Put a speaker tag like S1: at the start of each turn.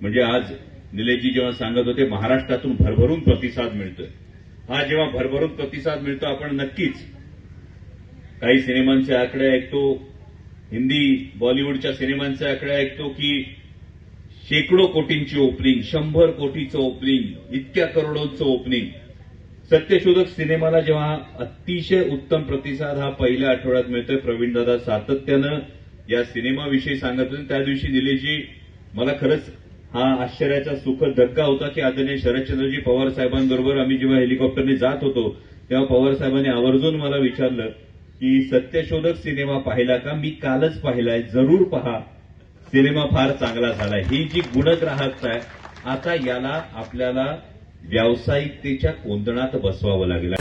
S1: म्हणजे आज निलेशजी जेव्हा सांगत होते महाराष्ट्रातून भरभरून प्रतिसाद मिळतोय. हा जेव्हा भरभरून प्रतिसाद मिळतो आपण नक्कीच काही सिनेमांचे आकडे ऐकतो हिंदी बॉलिवूडच्या सिनेमांचे आकडे ऐकतो की शेकडो कोटींची ओपनिंग शंभर कोटीचं ओपनिंग इतक्या करोडोंचं ओपनिंग. सत्यशोधक सिनेमाला जेव्हा अतिशय उत्तम प्रतिसाद हा पहिल्या आठवड्यात मिळतोय प्रवीणदादा सातत्यानं या सिनेमाविषयी सांगत होते. त्या दिवशी निलेशजी मला खरंच हा आश्चर्याचा सुखद धक्का होता की आदरणीय शरदचंद्रजी पवार साहेबांबरोबर आम्ही जेव्हा हेलिकॉप्टरने जात होतो तेव्हा पवार साहेबांनी आवर्जून मला विचारलं की सत्यशोधक सिनेमा पाहिला का? मी कालच पाहिलाय जरूर पहा. सिनेमा फार चांगला झालाय. ही जी गुणग्राहकता आहे आता याला आपल्याला व्यावसायिकतेच्या कोंदणात बसवावं लागेल